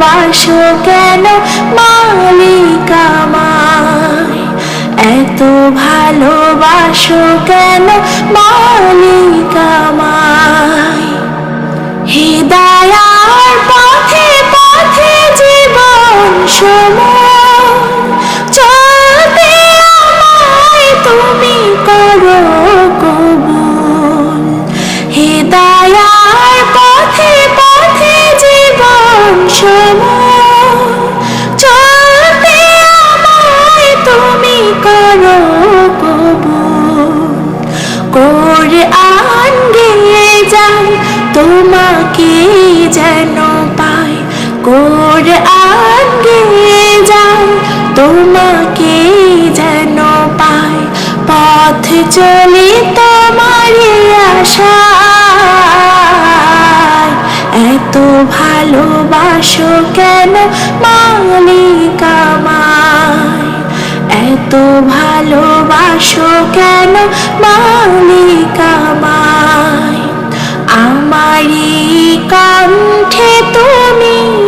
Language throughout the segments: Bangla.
ভালোবাসো কেন মালিক আমায়? এত ভালোবাসো কেন মালিক আমায়? হৃদয়ার পথে পথে জীবন সময় পাই কোরআন গেয়ে যাই তোমাকে যেন পাই পথ চলি তোমারই আশা এত ভালোবাসো কেন মালিক এত ভালোবাসো কেন মালিক আমারই কণ্ঠে তুমি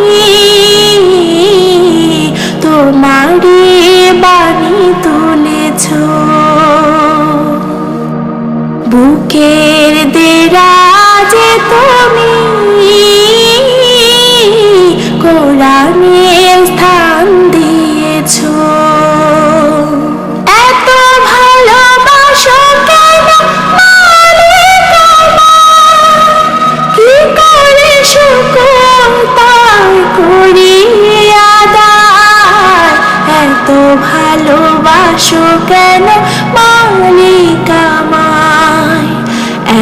ভালোবাসো কেন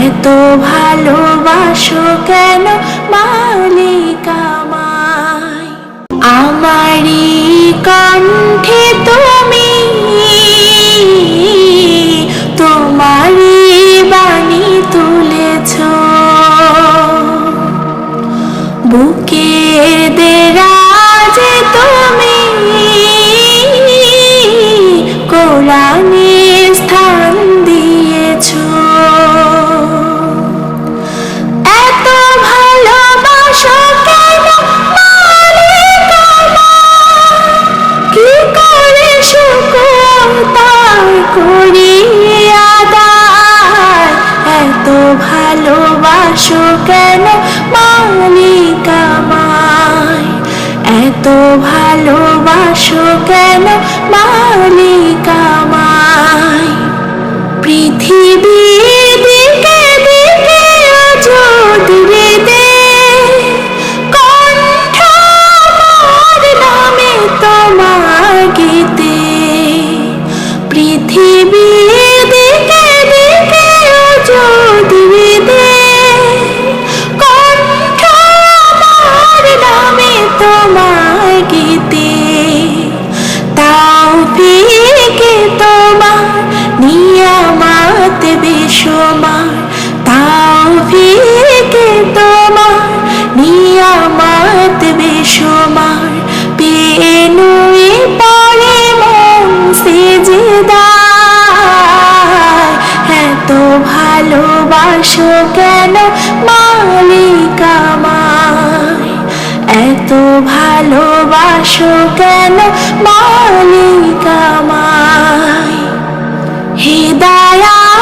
এত ভালোবাসো কেন মালিক আমায়? আমারই এত ভালোবাসো কেন মালিক আমায়? পৃথিবীর ভালোবাসো কেন মালিক আমায়? এত ভালোবাসো কেন মালিক আমায়? হৃদয়ার